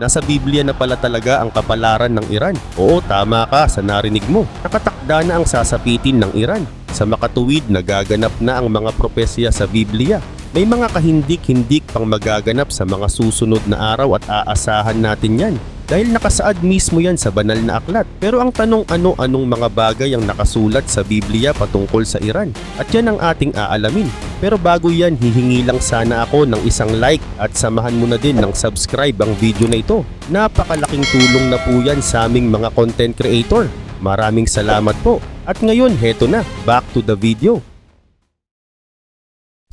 Nasa Biblia na pala talaga ang kapalaran ng Iran. Oo, tama ka sa narinig mo. Nakatakda na ang sasapitin ng Iran. Sa makatuwid, nagaganap na ang mga propesya sa Biblia. May mga kahindik-hindik pang magaganap sa mga susunod na araw at aasahan natin yan. Dahil nakasaad mismo yan sa banal na aklat. Pero ang tanong ano-anong mga bagay ang nakasulat sa Biblia patungkol sa Iran. At yan ang ating aalamin. Pero bago yan, hihingi lang sana ako ng isang like at samahan mo na din ng subscribe ang video na ito. Napakalaking tulong na po yan sa aming mga content creator. Maraming salamat po. At ngayon, heto na, back to the video.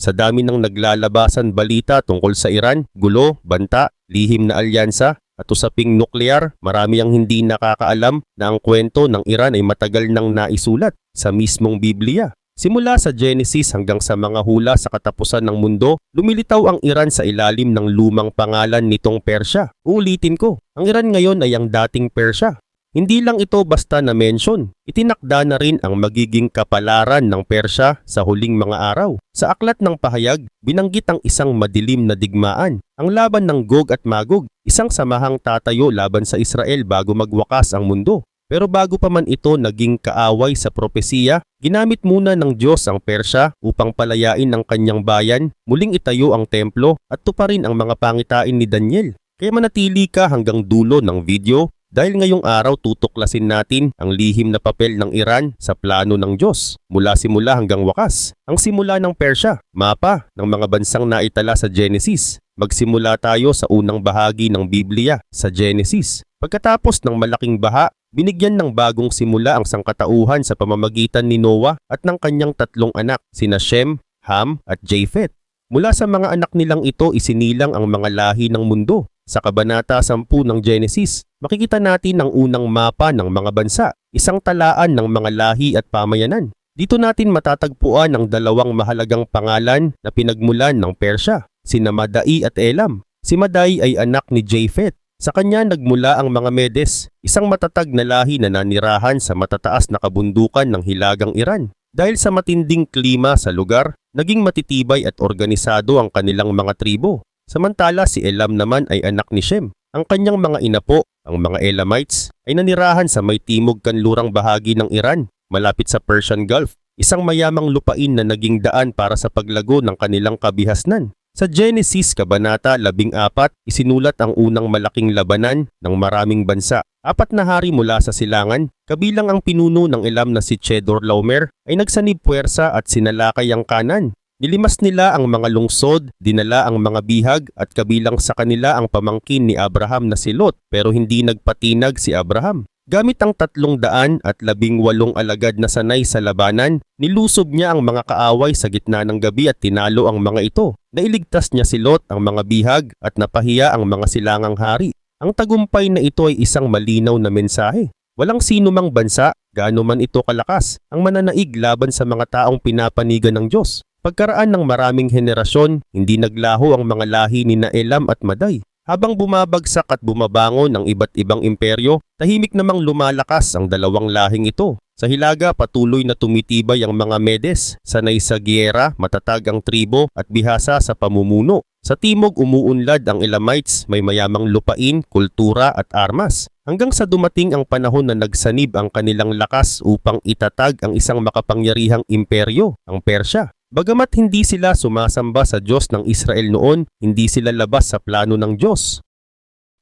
Sa dami ng naglalabasan balita tungkol sa Iran, gulo, banta, lihim na alyansa, at usaping nuklear, marami ang hindi nakakaalam na ang kwento ng Iran ay matagal nang naisulat sa mismong Biblia. Simula sa Genesis hanggang sa mga hula sa katapusan ng mundo, lumilitaw ang Iran sa ilalim ng lumang pangalan nitong Persya. Uulitin ko, ang Iran ngayon ay ang dating Persya. Hindi lang ito basta na mention, itinakda na rin ang magiging kapalaran ng Persya sa huling mga araw. Sa aklat ng pahayag, binanggit ang isang madilim na digmaan, ang laban ng Gog at Magog, isang samahang tatayo laban sa Israel bago magwakas ang mundo. Pero bago pa man ito naging kaaway sa propesiya, ginamit muna ng Diyos ang Persya upang palayain ang kanyang bayan, muling itayo ang templo at tuparin ang mga pangitain ni Daniel. Kaya manatili ka hanggang dulo ng video dahil ngayong araw tutuklasin natin ang lihim na papel ng Iran sa plano ng Diyos mula simula hanggang wakas. Ang simula ng Persya, mapa ng mga bansang naitala sa Genesis. Magsimula tayo sa unang bahagi ng Biblia sa Genesis. Pagkatapos ng malaking baha, binigyan ng bagong simula ang sangkatauhan sa pamamagitan ni Noah at ng kanyang tatlong anak, sina Shem, Ham at Japheth. Mula sa mga anak nilang ito isinilang ang mga lahi ng mundo. Sa Kabanata 10 ng Genesis, makikita natin ang unang mapa ng mga bansa, isang talaan ng mga lahi at pamayanan. Dito natin matatagpuan ang dalawang mahalagang pangalan na pinagmulan ng Persya, sina Madai at Elam. Si Madai ay anak ni Japheth. Sa kanya nagmula ang mga Medes, isang matatag na lahi na nanirahan sa matataas na kabundukan ng Hilagang Iran. Dahil sa matinding klima sa lugar, naging matitibay at organisado ang kanilang mga tribo. Samantala si Elam naman ay anak ni Shem. Ang kanyang mga inapo, ang mga Elamites, ay nanirahan sa may timog kanlurang bahagi ng Iran, malapit sa Persian Gulf, isang mayamang lupain na naging daan para sa paglago ng kanilang kabihasnan. Sa Genesis Kabanata 14, isinulat ang unang malaking labanan ng maraming bansa. Apat na hari mula sa silangan, kabilang ang pinuno ng Elam na si Chedor Laomer, ay nagsanib puwersa at sinalakay ang kanan. Nilimas nila ang mga lungsod, dinala ang mga bihag at kabilang sa kanila ang pamangkin ni Abraham na si Lot pero hindi nagpatinag si Abraham. Gamit ang tatlong daan at labing walong alagad na sanay sa labanan, nilusob niya ang mga kaaway sa gitna ng gabi at tinalo ang mga ito. Nailigtas niya si Lot ang mga bihag at napahiya ang mga silangang hari. Ang tagumpay na ito ay isang malinaw na mensahe. Walang sino mang bansa, gaano man ito kalakas, ang mananaig laban sa mga taong pinapanigan ng Diyos. Pagkaraan ng maraming henerasyon, hindi naglaho ang mga lahi ni Naelam at Maday. Habang bumabagsak at bumabangon ang iba't ibang imperyo, tahimik namang lumalakas ang dalawang lahing ito. Sa Hilaga patuloy na tumitibay ang mga Medes, sanay sa giyera, matatag ang tribo at bihasa sa pamumuno. Sa timog umuunlad ang Elamites, may mayamang lupain, kultura at armas. Hanggang sa dumating ang panahon na nagsanib ang kanilang lakas upang itatag ang isang makapangyarihang imperyo, ang Persya. Bagamat hindi sila sumasamba sa Diyos ng Israel noon, hindi sila labas sa plano ng Diyos.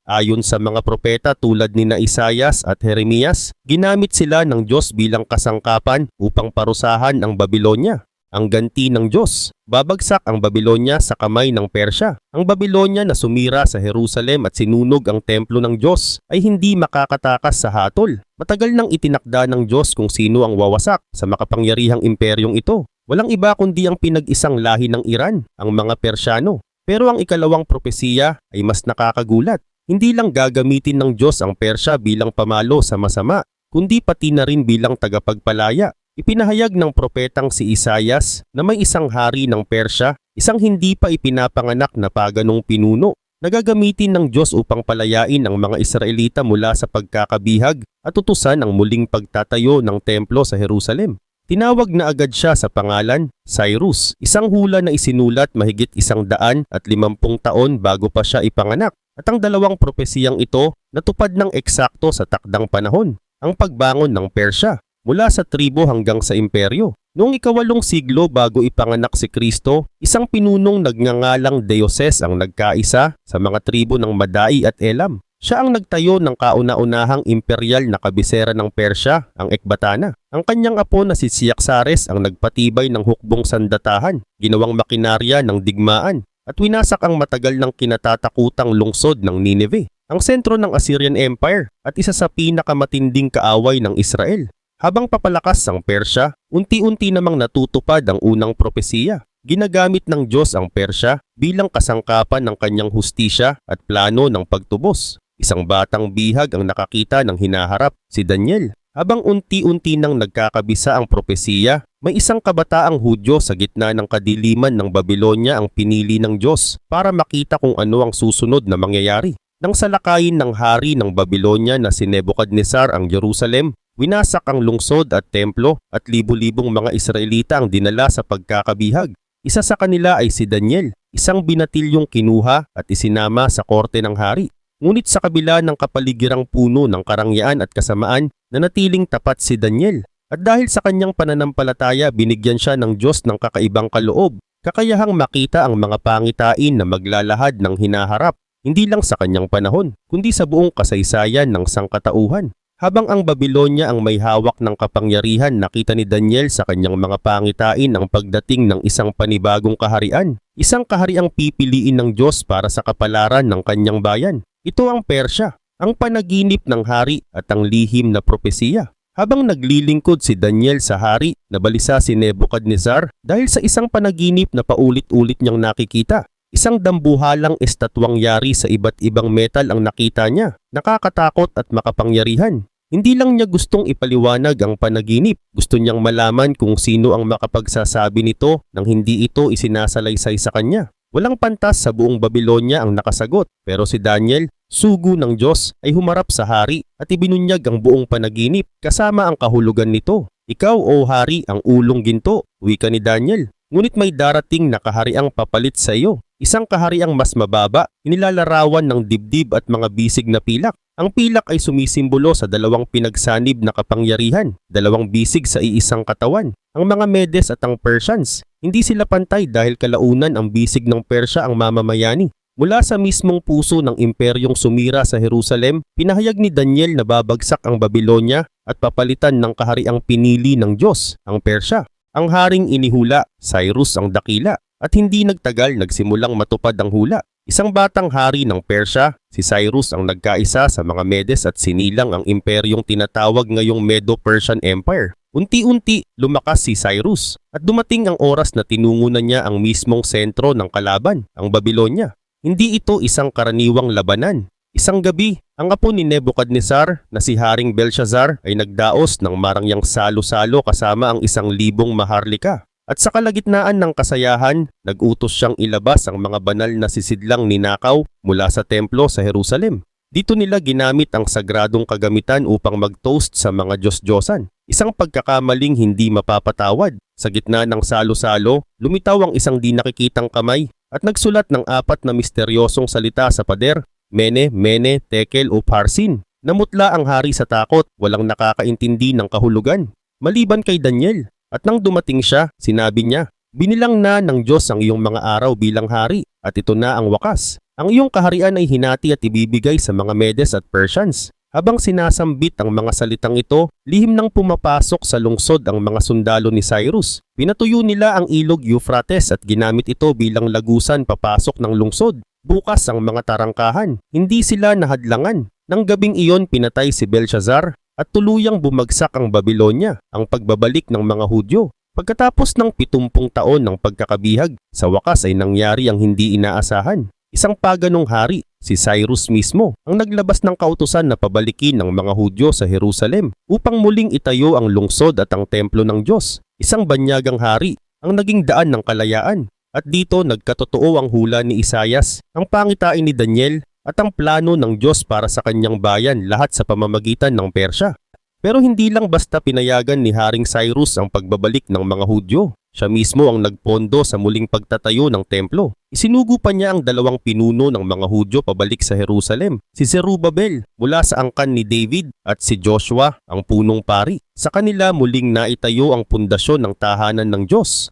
Ayon sa mga propeta tulad ni na at Jeremias, ginamit sila ng Diyos bilang kasangkapan upang parusahan ang Babylonia. Ang ganti ng Diyos, babagsak ang Babylonia sa kamay ng Persya. Ang Babylonia na sumira sa Jerusalem at sinunog ang templo ng Diyos ay hindi makakatakas sa hatol. Matagal nang itinakda ng Diyos kung sino ang wawasak sa makapangyarihang imperyong ito. Walang iba kundi ang pinag-isang lahi ng Iran, ang mga Persyano. Pero ang ikalawang propesiya ay mas nakakagulat. Hindi lang gagamitin ng Diyos ang Persya bilang pamalo sa masama, kundi pati na rin bilang tagapagpalaya. Ipinahayag ng propetang si Isayas na may isang hari ng Persya, isang hindi pa ipinapanganak na paganong pinuno, na gagamitin ng Diyos upang palayain ang mga Israelita mula sa pagkakabihag at utusan ang muling pagtatayo ng templo sa Jerusalem. Tinawag na agad siya sa pangalan Cyrus, isang hula na isinulat mahigit isang daan at limampung taon bago pa siya ipanganak. At ang dalawang propesiyang ito natupad ng eksakto sa takdang panahon, ang pagbangon ng Persya mula sa tribo hanggang sa imperyo. Noong ikawalong siglo bago ipanganak si Kristo, isang pinunong nagngangalang Deoses ang nagkaisa sa mga tribo ng Madai at Elam. Siya ang nagtayo ng kauna-unahang imperial na kabisera ng Persya, ang Ekbatana. Ang kanyang apo na si Siaksares ang nagpatibay ng hukbong sandatahan, ginawang makinarya ng digmaan, at winasak ang matagal ng kinatatakutang lungsod ng Nineveh, ang sentro ng Assyrian Empire at isa sa pinakamatinding kaaway ng Israel. Habang papalakas ang Persya, unti-unti namang natutupad ang unang propesiya. Ginagamit ng Diyos ang Persya bilang kasangkapan ng kanyang hustisya at plano ng pagtubos. Isang batang bihag ang nakakita ng hinaharap, si Daniel. Habang unti-unti nang nagkakabisa ang propesiya, may isang kabataang Hudyo sa gitna ng kadiliman ng Babylonia ang pinili ng Diyos para makita kung ano ang susunod na mangyayari. Nang salakayin ng hari ng Babylonia na si Nebuchadnezzar ang Jerusalem, winasak ang lungsod at templo at libu-libong mga Israelita ang dinala sa pagkakabihag. Isa sa kanila ay si Daniel, isang binatilyong kinuha at isinama sa korte ng hari. Ngunit sa kabila ng kapaligirang puno ng karangyaan at kasamaan, nanatiling tapat si Daniel. At dahil sa kanyang pananampalataya, binigyan siya ng Diyos ng kakaibang kaloob, kakayahang makita ang mga pangitain na maglalahad ng hinaharap, hindi lang sa kanyang panahon, kundi sa buong kasaysayan ng sangkatauhan. Habang ang Babylonia ang may hawak ng kapangyarihan, nakita ni Daniel sa kanyang mga pangitain ang pagdating ng isang panibagong kaharian, isang kahariang pipiliin ng Diyos para sa kapalaran ng kanyang bayan. Ito ang Persya, ang panaginip ng hari at ang lihim na propesiya. Habang naglilingkod si Daniel sa hari, nabalisa si Nebuchadnezzar dahil sa isang panaginip na paulit-ulit niyang nakikita. Isang dambuhalang estatwang yari sa iba't ibang metal ang nakita niya, nakakatakot at makapangyarihan. Hindi lang niya gustong ipaliwanag ang panaginip, gusto niyang malaman kung sino ang makapagsasabi nito nang hindi ito isinasalaysay sa kanya. Walang pantas sa buong Babylonia ang nakasagot, pero si Daniel, sugo ng Diyos, ay humarap sa hari at ibinunyag ang buong panaginip kasama ang kahulugan nito. Ikaw, o hari, ang ulong ginto, wika ni Daniel. Ngunit may darating na kahariang papalit sa iyo. Isang kahariang mas mababa, inilalarawan ng dibdib at mga bisig na pilak. Ang pilak ay sumisimbolo sa dalawang pinagsanib na kapangyarihan, dalawang bisig sa iisang katawan. Ang mga Medes at ang Persians, hindi sila pantay dahil kalaunan ang bisig ng Persya ang mamamayani. Mula sa mismong puso ng imperyong sumira sa Jerusalem, pinahayag ni Daniel na babagsak ang Babylonia at papalitan ng kahariang pinili ng Diyos, ang Persya. Ang haring inihula, Cyrus ang dakila, at hindi nagtagal nagsimulang matupad ang hula. Isang batang hari ng Persya, si Cyrus ang nagkaisa sa mga Medes at sinilang ang imperyong tinatawag ngayong Medo-Persian Empire. Unti-unti lumakas si Cyrus at dumating ang oras na tinungo na niya ang mismong sentro ng kalaban, ang Babylonia. Hindi ito isang karaniwang labanan. Isang gabi, ang apo ni Nebuchadnezzar na si Haring Belshazzar ay nagdaos ng marangyang salo-salo kasama ang isang libong maharlika. At sa kalagitnaan ng kasayahan, nag-utos siyang ilabas ang mga banal na sisidlang ninakaw mula sa templo sa Jerusalem. Dito nila ginamit ang sagradong kagamitan upang mag-toast sa mga Diyos-Diyosan. Isang pagkakamaling hindi mapapatawad. Sa gitna ng salo-salo, lumitaw ang isang di nakikitang kamay at nagsulat ng apat na misteryosong salita sa pader, Mene, Mene, Tekel o Parsin. Namutla ang hari sa takot, walang nakakaintindi ng kahulugan. Maliban kay Daniel, at nang dumating siya, sinabi niya, Binilang na ng Diyos ang iyong mga araw bilang hari, at ito na ang wakas. Ang iyong kaharian ay hinati at ibibigay sa mga Medes at Persians. Habang sinasambit ang mga salitang ito, lihim nang pumapasok sa lungsod ang mga sundalo ni Cyrus. Pinatuyo nila ang ilog Euphrates at ginamit ito bilang lagusan papasok ng lungsod. Bukas ang mga tarangkahan, hindi sila nahadlangan. Nang gabing iyon pinatay si Belshazzar at tuluyang bumagsak ang Babylonia, ang pagbabalik ng mga Hudyo. Pagkatapos ng 70 taon ng pagkakabihag, sa wakas ay nangyari ang hindi inaasahan. Isang paganong hari, si Cyrus mismo, ang naglabas ng kautusan na pabalikin ng mga Hudyo sa Jerusalem upang muling itayo ang lungsod at ang templo ng Diyos. Isang banyagang hari, ang naging daan ng kalayaan. At dito nagkatotoo ang hula ni Isayas, ang pangitain ni Daniel at ang plano ng Diyos para sa kanyang bayan lahat sa pamamagitan ng Persya. Pero hindi lang basta pinayagan ni Haring Cyrus ang pagbabalik ng mga Hudyo. Siya mismo ang nagpondo sa muling pagtatayo ng templo. Isinugo pa niya ang dalawang pinuno ng mga Hudyo pabalik sa Jerusalem, si Zerubabel mula sa angkan ni David at si Joshua ang punong pari. Sa kanila muling naitayo ang pundasyon ng tahanan ng Diyos.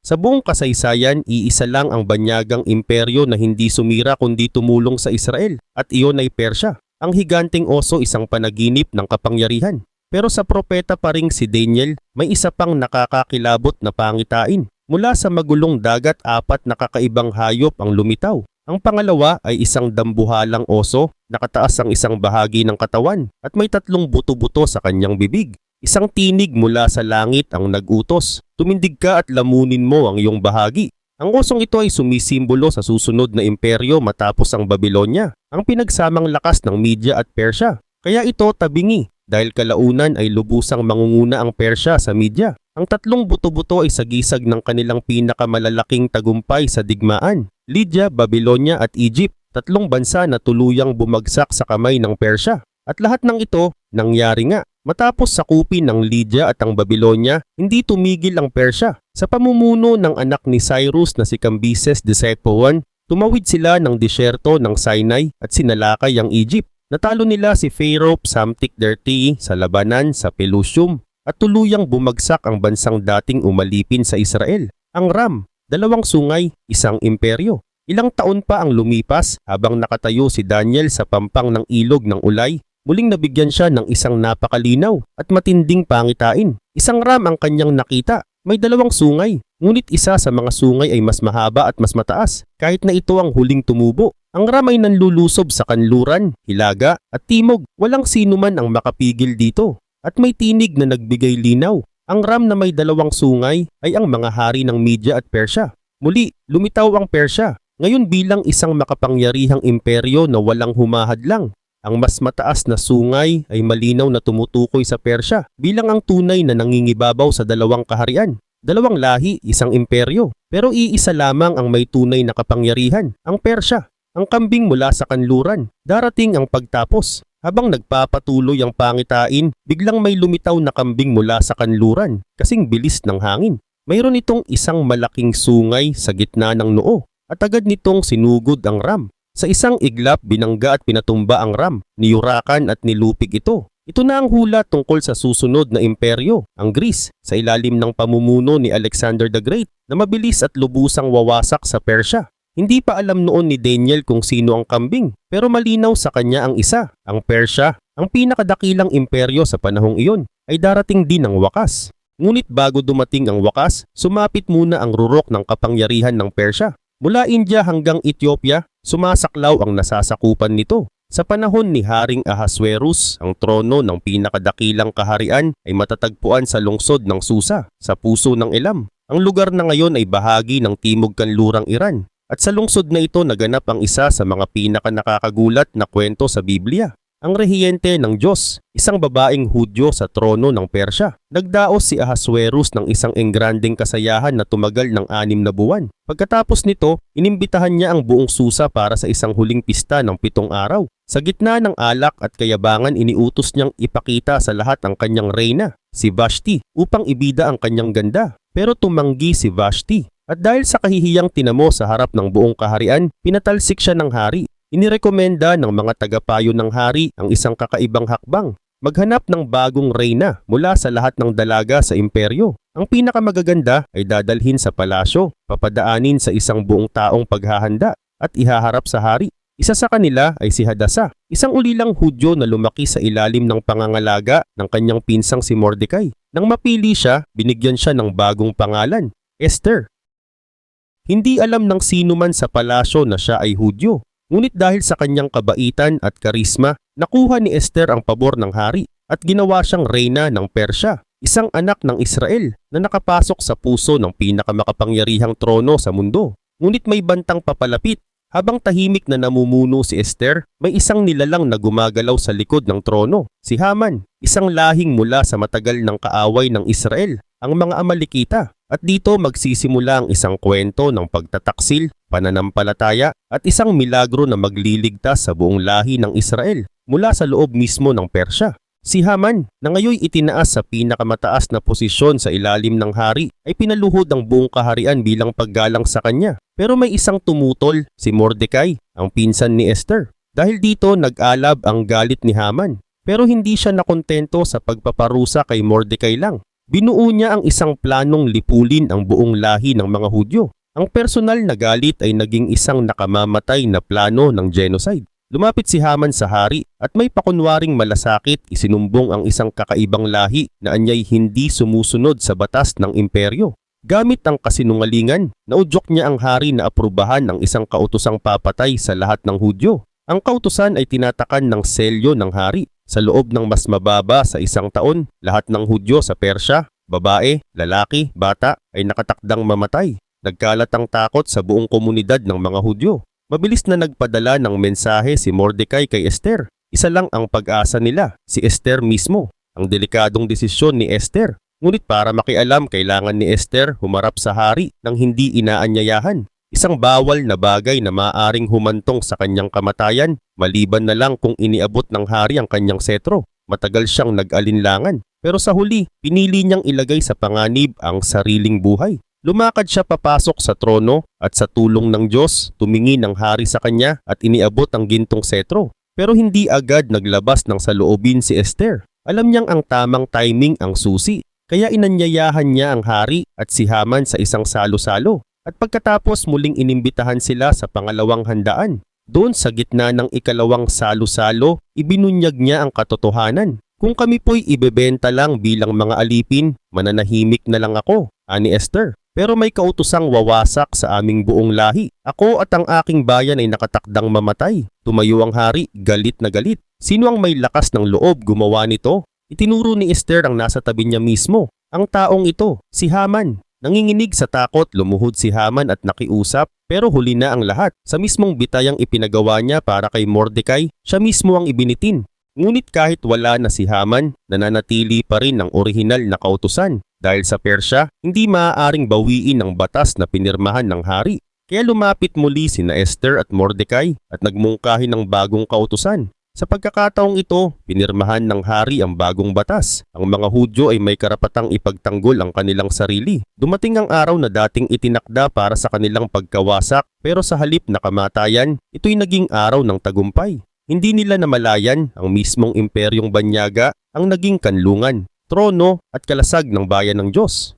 Sa buong kasaysayan, iisa lang ang banyagang imperyo na hindi sumira kundi tumulong sa Israel at iyon ay Persya. Ang higanteng oso isang panaginip ng kapangyarihan. Pero sa propeta pa ring si Daniel, may isa pang nakakakilabot na pangitain. Mula sa magulong dagat, apat na kakaibang hayop ang lumitaw. Ang pangalawa ay isang dambuhalang oso, nakataas ang isang bahagi ng katawan at may tatlong buto-buto sa kanyang bibig. Isang tinig mula sa langit ang nagutos. Tumindig ka at lamunin mo ang iyong bahagi. Ang osong ito ay sumisimbolo sa susunod na imperyo matapos ang Babylonia, ang pinagsamang lakas ng Media at Persya. Kaya ito tabingi dahil kalaunan ay lubusang mangunguna ang Persya sa Media. Ang tatlong buto-buto ay sagisag ng kanilang pinakamalalaking tagumpay sa digmaan. Lydia, Babylonia at Egypt, tatlong bansa na tuluyang bumagsak sa kamay ng Persya. At lahat ng ito nangyari nga. Matapos sakupin ng Lydia at ang Babylonia, hindi tumigil ang Persya. Sa pamumuno ng anak ni Cyrus na si Cambyses II, tumawid sila ng disyerto ng Sinai at sinalakay ang Egypt. Natalo nila si Pharaoh Psamtik Derti sa labanan sa Pelusium at tuluyang bumagsak ang bansang dating umalipin sa Israel. Ang Ram, dalawang sungay, isang imperyo. Ilang taon pa ang lumipas habang nakatayo si Daniel sa pampang ng ilog ng Ulay Muling nabigyan siya ng isang napakalinaw at matinding pangitain. Isang ram ang kanyang nakita. May dalawang sungay, ngunit isa sa mga sungay ay mas mahaba at mas mataas, kahit na ito ang huling tumubo. Ang ram ay nanlulusob sa kanluran, hilaga at timog. Walang sino man ang makapigil dito. At may tinig na nagbigay linaw. Ang ram na may dalawang sungay ay ang mga hari ng Media at Persya. Muli, lumitaw ang Persya, ngayon bilang isang makapangyarihang imperyo na walang humahadlang. Ang mas mataas na sungay ay malinaw na tumutukoy sa Persya bilang ang tunay na nangingibabaw sa dalawang kaharian. Dalawang lahi, isang imperyo. Pero iisa lamang ang may tunay na kapangyarihan, ang Persya. Ang kambing mula sa kanluran. Darating ang pagtapos. Habang nagpapatuloy ang pangitain, biglang may lumitaw na kambing mula sa kanluran, kasing bilis ng hangin. Mayroon itong isang malaking sungay sa gitna ng noo, at agad nitong sinugod ang ram. Sa isang iglap, binangga at pinatumba ang Ram, niyurakan at nilupig ito. Ito na ang hula tungkol sa susunod na imperyo, ang Greece, sa ilalim ng pamumuno ni Alexander the Great na mabilis at lubusang wawasak sa Persya. Hindi pa alam noon ni Daniel kung sino ang kambing, pero malinaw sa kanya ang isa, ang Persya, ang pinakadakilang imperyo sa panahong iyon, ay darating din ang wakas. Ngunit bago dumating ang wakas, sumapit muna ang rurok ng kapangyarihan ng Persya. Mula India hanggang Ethiopia, sumasaklaw ang nasasakupan nito. Sa panahon ni Haring Ahasverus, ang trono ng pinakadakilang kaharian ay matatagpuan sa lungsod ng Susa, sa puso ng Elam. Ang lugar na ngayon ay bahagi ng timog kanlurang Iran. At sa lungsod na ito naganap ang isa sa mga pinakanakakagulat na kwento sa Biblia ang rehiyente ng Diyos, isang babaeng Hudyo sa trono ng Persya. Nagdaos si Ahasuerus ng isang engranding kasayahan na tumagal ng anim na buwan. Pagkatapos nito, inimbitahan niya ang buong Susa para sa isang huling pista ng pitong araw. Sa gitna ng alak at kayabangan iniutos niyang ipakita sa lahat ang kanyang reyna, si Vashti, upang ibida ang kanyang ganda. Pero tumanggi si Vashti. At dahil sa kahihiyang tinamo sa harap ng buong kaharian, pinatalsik siya ng hari Inirekomenda ng mga tagapayo ng hari ang isang kakaibang hakbang, maghanap ng bagong reyna mula sa lahat ng dalaga sa imperyo. Ang pinakamagaganda ay dadalhin sa palasyo, papadaanin sa isang buong taong paghahanda at ihaharap sa hari. Isa sa kanila ay si Hadasa, isang ulilang Hudyo na lumaki sa ilalim ng pangangalaga ng kanyang pinsang si Mordecai. Nang mapili siya, binigyan siya ng bagong pangalan, Esther. Hindi alam ng sino man sa palasyo na siya ay Hudyo Ngunit dahil sa kanyang kabaitan at karisma, nakuha ni Esther ang pabor ng hari at ginawa siyang reyna ng Persya, isang anak ng Israel na nakapasok sa puso ng pinakamakapangyarihang trono sa mundo. Ngunit may bantang papalapit habang tahimik na namumuno si Esther, may isang nilalang na gumagalaw sa likod ng trono, si Haman, isang lahing mula sa matagal ng kaaway ng Israel, ang mga Amalekita. At dito magsisimula ang isang kwento ng pagtataksil, pananampalataya at isang milagro na magliligtas sa buong lahi ng Israel mula sa loob mismo ng Persya. Si Haman, na ngayon itinaas sa pinakamataas na posisyon sa ilalim ng hari, ay pinaluhod ang buong kaharian bilang paggalang sa kanya. Pero may isang tumutol, si Mordecai, ang pinsan ni Esther. Dahil dito nag-alab ang galit ni Haman. Pero hindi siya nakontento sa pagpaparusa kay Mordecai lang. Binuo niya ang isang planong lipulin ang buong lahi ng mga Hudyo. Ang personal na galit ay naging isang nakamamatay na plano ng genocide. Lumapit si Haman sa hari at may pakunwaring malasakit isinumbong ang isang kakaibang lahi na anyay hindi sumusunod sa batas ng imperyo. Gamit ang kasinungalingan, naudyok niya ang hari na aprubahan ang isang kautosang papatay sa lahat ng Hudyo. Ang kautusan ay tinatakan ng selyo ng hari. Sa loob ng mas mababa sa isang taon, lahat ng Hudyo sa Persya, babae, lalaki, bata ay nakatakdang mamatay. Nagkalat ang takot sa buong komunidad ng mga Hudyo. Mabilis na nagpadala ng mensahe si Mordecai kay Esther. Isa lang ang pag-asa nila, si Esther mismo. Ang delikadong desisyon ni Esther. Ngunit para makialam, kailangan ni Esther humarap sa hari nang hindi inaanyayahan. Isang bawal na bagay na maaring humantong sa kanyang kamatayan, maliban na lang kung iniabot ng hari ang kanyang setro. Matagal siyang nag-alinlangan. Pero sa huli, pinili niyang ilagay sa panganib ang sariling buhay. Lumakad siya papasok sa trono at sa tulong ng Diyos, tumingin ang hari sa kanya at iniabot ang gintong setro. Pero hindi agad naglabas ng saloobin si Esther. Alam niyang ang tamang timing ang susi. Kaya inanyayahan niya ang hari at si Haman sa isang salo-salo. At pagkatapos muling inimbitahan sila sa pangalawang handaan. Doon sa gitna ng ikalawang salo-salo, ibinunyag niya ang katotohanan. Kung kami po'y ibebenta lang bilang mga alipin, mananahimik na lang ako, ani Esther. Pero may kautusang wawasak sa aming buong lahi. Ako at ang aking bayan ay nakatakdang mamatay. Tumayo ang hari, galit na galit. Sino ang may lakas ng loob gumawa nito? Itinuro ni Esther ang nasa tabi niya mismo. Ang taong ito, si Haman. Nanginginig sa takot, lumuhod si Haman at nakiusap, pero huli na ang lahat. Sa mismong bitayang ipinagawa niya para kay Mordecai, siya mismo ang ibinitin. Ngunit kahit wala na si Haman, nananatili pa rin ang orihinal na kautusan. Dahil sa Persya, hindi maaaring bawiin ang batas na pinirmahan ng hari. Kaya lumapit muli sina Esther at Mordecai at nagmungkahi ng bagong kautusan. Sa pagkakataong ito, pinirmahan ng hari ang bagong batas. Ang mga Hudyo ay may karapatang ipagtanggol ang kanilang sarili. Dumating ang araw na dating itinakda para sa kanilang pagkawasak pero sa halip na kamatayan, ito'y naging araw ng tagumpay. Hindi nila namalayan ang mismong imperyong banyaga ang naging kanlungan trono at kalasag ng bayan ng Diyos.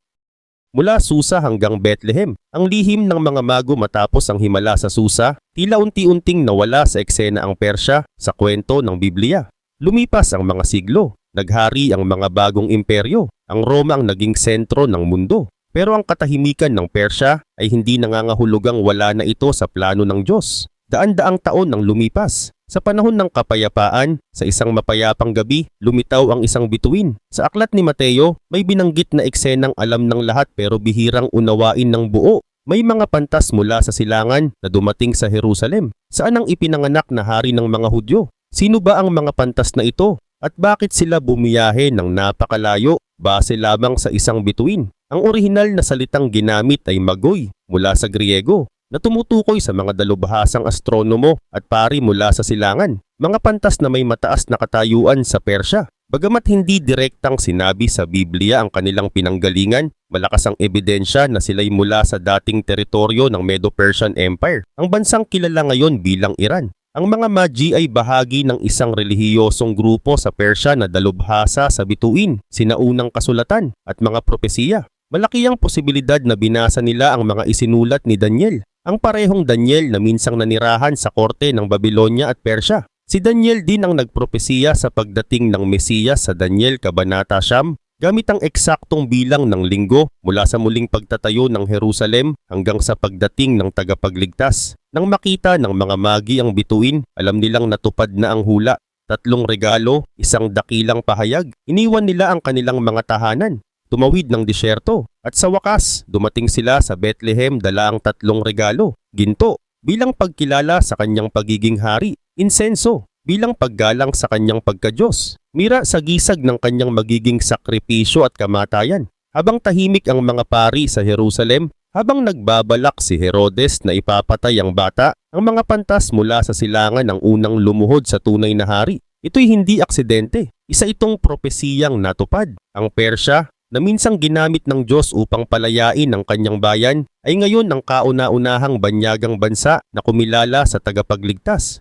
Mula Susa hanggang Bethlehem, ang lihim ng mga mago matapos ang himala sa Susa, tila unti-unting nawala sa eksena ang Persya sa kwento ng Biblia. Lumipas ang mga siglo, naghari ang mga bagong imperyo, ang Roma ang naging sentro ng mundo. Pero ang katahimikan ng Persya ay hindi nangangahulugang wala na ito sa plano ng Diyos. Daan-daang taon nang lumipas, sa panahon ng kapayapaan, sa isang mapayapang gabi, lumitaw ang isang bituin. Sa aklat ni Mateo, may binanggit na eksenang alam ng lahat pero bihirang unawain ng buo. May mga pantas mula sa silangan na dumating sa Jerusalem. Saan ang ipinanganak na hari ng mga Hudyo? Sino ba ang mga pantas na ito? At bakit sila bumiyahe ng napakalayo base lamang sa isang bituin? Ang orihinal na salitang ginamit ay magoy mula sa Griego na tumutukoy sa mga dalubhasang astronomo at pari mula sa silangan, mga pantas na may mataas na katayuan sa Persya. Bagamat hindi direktang sinabi sa Biblia ang kanilang pinanggalingan, malakas ang ebidensya na sila'y mula sa dating teritoryo ng Medo-Persian Empire, ang bansang kilala ngayon bilang Iran. Ang mga Magi ay bahagi ng isang relihiyosong grupo sa Persya na dalubhasa sa bituin, sinaunang kasulatan at mga propesiya. Malaki ang posibilidad na binasa nila ang mga isinulat ni Daniel ang parehong Daniel na minsang nanirahan sa korte ng Babylonia at Persya. Si Daniel din ang nagpropesiya sa pagdating ng Mesiyas sa Daniel Kabanata Siyam gamit ang eksaktong bilang ng linggo mula sa muling pagtatayo ng Jerusalem hanggang sa pagdating ng tagapagligtas. Nang makita ng mga magi ang bituin, alam nilang natupad na ang hula. Tatlong regalo, isang dakilang pahayag, iniwan nila ang kanilang mga tahanan tumawid ng disyerto. At sa wakas, dumating sila sa Bethlehem dala ang tatlong regalo, ginto, bilang pagkilala sa kanyang pagiging hari, insenso, bilang paggalang sa kanyang pagkadyos, mira sa gisag ng kanyang magiging sakripisyo at kamatayan. Habang tahimik ang mga pari sa Jerusalem, habang nagbabalak si Herodes na ipapatay ang bata, ang mga pantas mula sa silangan ang unang lumuhod sa tunay na hari. Ito'y hindi aksidente. Isa itong propesiyang natupad. Ang Persya na minsang ginamit ng Diyos upang palayain ang kanyang bayan ay ngayon ang kauna-unahang banyagang bansa na kumilala sa tagapagligtas.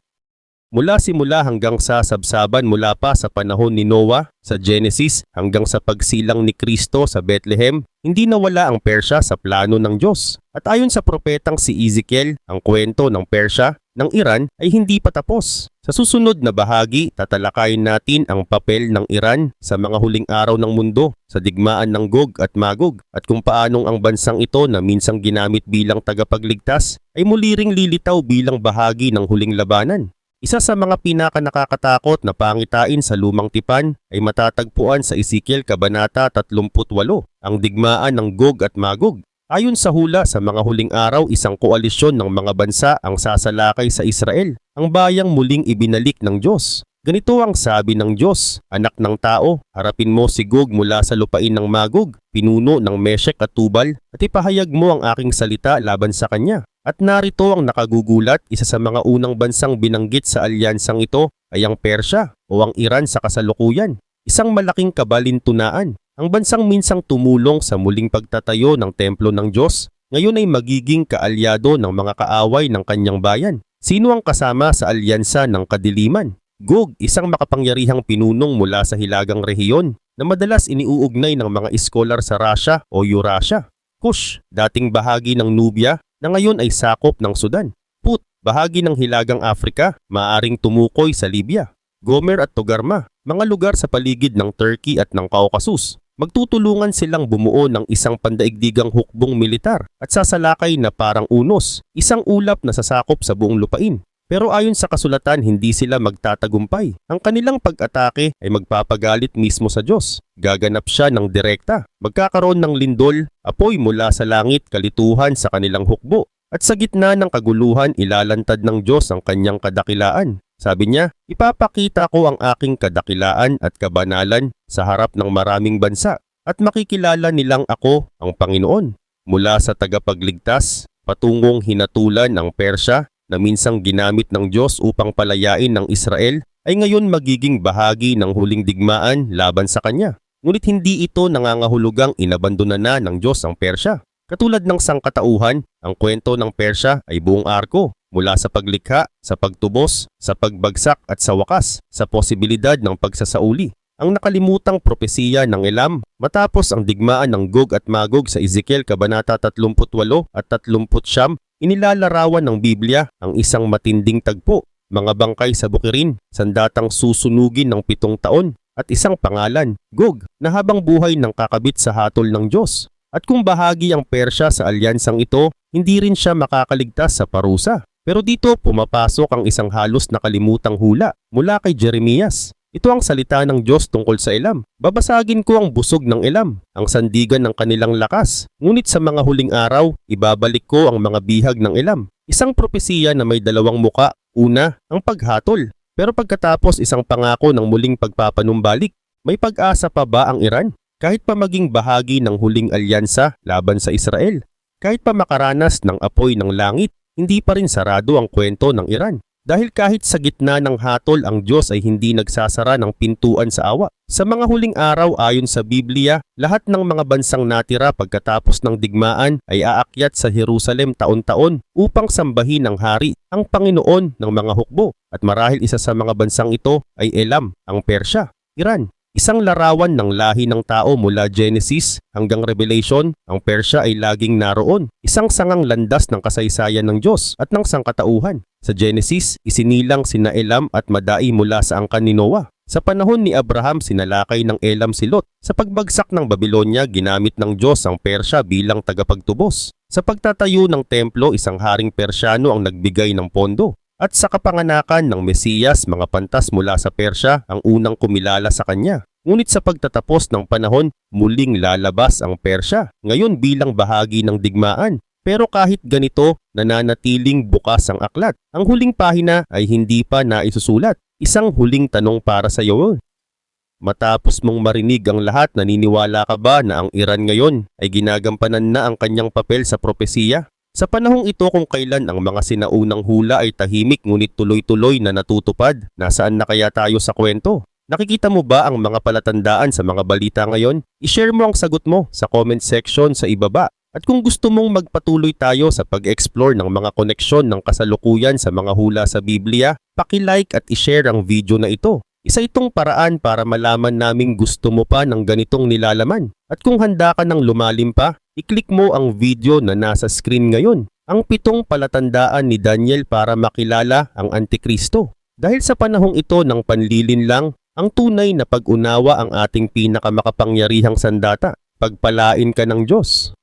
Mula simula hanggang sa sabsaban mula pa sa panahon ni Noah sa Genesis hanggang sa pagsilang ni Kristo sa Bethlehem, hindi nawala ang Persya sa plano ng Diyos. At ayon sa propetang si Ezekiel, ang kwento ng Persya ng Iran ay hindi pa tapos. Sa susunod na bahagi, tatalakayin natin ang papel ng Iran sa mga huling araw ng mundo sa digmaan ng Gog at Magog at kung paanong ang bansang ito na minsang ginamit bilang tagapagligtas ay muli ring lilitaw bilang bahagi ng huling labanan. Isa sa mga pinaka nakakatakot na pangitain sa lumang tipan ay matatagpuan sa Ezekiel Kabanata 38, ang digmaan ng Gog at Magog. Ayon sa hula sa mga huling araw, isang koalisyon ng mga bansa ang sasalakay sa Israel, ang bayang muling ibinalik ng Diyos. Ganito ang sabi ng Diyos, Anak ng tao, harapin mo si Gog mula sa lupain ng Magog, pinuno ng Meshek at Tubal, at ipahayag mo ang aking salita laban sa kanya. At narito ang nakagugulat, isa sa mga unang bansang binanggit sa alyansang ito ay ang Persya o ang Iran sa kasalukuyan. Isang malaking kabalintunaan. Ang bansang minsang tumulong sa muling pagtatayo ng templo ng Diyos, ngayon ay magiging kaalyado ng mga kaaway ng kanyang bayan. Sino ang kasama sa alyansa ng kadiliman? Gog, isang makapangyarihang pinunong mula sa hilagang rehiyon na madalas iniuugnay ng mga iskolar sa Russia o Eurasia. Kush, dating bahagi ng Nubia na ngayon ay sakop ng Sudan. Put, bahagi ng Hilagang Afrika, maaring tumukoy sa Libya. Gomer at Togarma, mga lugar sa paligid ng Turkey at ng Caucasus. Magtutulungan silang bumuo ng isang pandaigdigang hukbong militar at sasalakay na parang unos, isang ulap na sasakop sa buong lupain. Pero ayon sa kasulatan, hindi sila magtatagumpay. Ang kanilang pag-atake ay magpapagalit mismo sa Diyos. Gaganap siya ng direkta. Magkakaroon ng lindol, apoy mula sa langit, kalituhan sa kanilang hukbo. At sa gitna ng kaguluhan, ilalantad ng Diyos ang kanyang kadakilaan. Sabi niya, ipapakita ko ang aking kadakilaan at kabanalan sa harap ng maraming bansa at makikilala nilang ako ang Panginoon. Mula sa tagapagligtas, patungong hinatulan ng Persya na minsang ginamit ng Diyos upang palayain ng Israel ay ngayon magiging bahagi ng huling digmaan laban sa kanya. Ngunit hindi ito nangangahulugang inabandona na ng Diyos ang Persya. Katulad ng sangkatauhan, ang kwento ng Persya ay buong arko mula sa paglikha, sa pagtubos, sa pagbagsak at sa wakas sa posibilidad ng pagsasauli. Ang nakalimutang propesiya ng Elam matapos ang digmaan ng Gog at Magog sa Ezekiel Kabanata 38 at 30 Inilalarawan ng Biblia ang isang matinding tagpo, mga bangkay sa bukirin, sandatang susunugin ng pitong taon, at isang pangalan, Gog, na habang buhay ng kakabit sa hatol ng Diyos. At kung bahagi ang Persya sa alyansang ito, hindi rin siya makakaligtas sa parusa. Pero dito pumapasok ang isang halos nakalimutang hula mula kay Jeremias. Ito ang salita ng Diyos tungkol sa Elam. Babasagin ko ang busog ng Elam, ang sandigan ng kanilang lakas. Ngunit sa mga huling araw, ibabalik ko ang mga bihag ng Elam. Isang propesiya na may dalawang muka. Una, ang paghatol. Pero pagkatapos isang pangako ng muling pagpapanumbalik, may pag-asa pa ba ang Iran? Kahit pa maging bahagi ng huling alyansa laban sa Israel. Kahit pa makaranas ng apoy ng langit, hindi pa rin sarado ang kwento ng Iran. Dahil kahit sa gitna ng hatol ang Diyos ay hindi nagsasara ng pintuan sa awa. Sa mga huling araw ayon sa Biblia, lahat ng mga bansang natira pagkatapos ng digmaan ay aakyat sa Jerusalem taon-taon upang sambahin ang hari, ang Panginoon ng mga hukbo. At marahil isa sa mga bansang ito ay Elam, ang Persya, Iran, Isang larawan ng lahi ng tao mula Genesis hanggang Revelation, ang Persya ay laging naroon. Isang sangang landas ng kasaysayan ng Diyos at ng sangkatauhan. Sa Genesis, isinilang sina Elam at Madai mula sa angkan ni Noah. Sa panahon ni Abraham, sinalakay ng Elam si Lot. Sa pagbagsak ng Babylonia, ginamit ng Diyos ang Persya bilang tagapagtubos. Sa pagtatayo ng templo, isang haring Persyano ang nagbigay ng pondo. At sa kapanganakan ng Mesiyas, mga pantas mula sa Persya ang unang kumilala sa kanya. Ngunit sa pagtatapos ng panahon, muling lalabas ang Persya, ngayon bilang bahagi ng digmaan. Pero kahit ganito, nananatiling bukas ang aklat. Ang huling pahina ay hindi pa naisusulat. Isang huling tanong para sa iyo. Matapos mong marinig ang lahat, naniniwala ka ba na ang Iran ngayon ay ginagampanan na ang kanyang papel sa propesiya? Sa panahong ito kung kailan ang mga sinaunang hula ay tahimik ngunit tuloy-tuloy na natutupad, nasaan na kaya tayo sa kwento? Nakikita mo ba ang mga palatandaan sa mga balita ngayon? I-share mo ang sagot mo sa comment section sa ibaba. At kung gusto mong magpatuloy tayo sa pag-explore ng mga koneksyon ng kasalukuyan sa mga hula sa Biblia, paki-like at i-share ang video na ito. Isa itong paraan para malaman naming gusto mo pa ng ganitong nilalaman. At kung handa ka ng lumalim pa, i-click mo ang video na nasa screen ngayon. Ang pitong palatandaan ni Daniel para makilala ang Antikristo. Dahil sa panahong ito ng panlilin lang, ang tunay na pag-unawa ang ating pinakamakapangyarihang sandata. Pagpalain ka ng Diyos.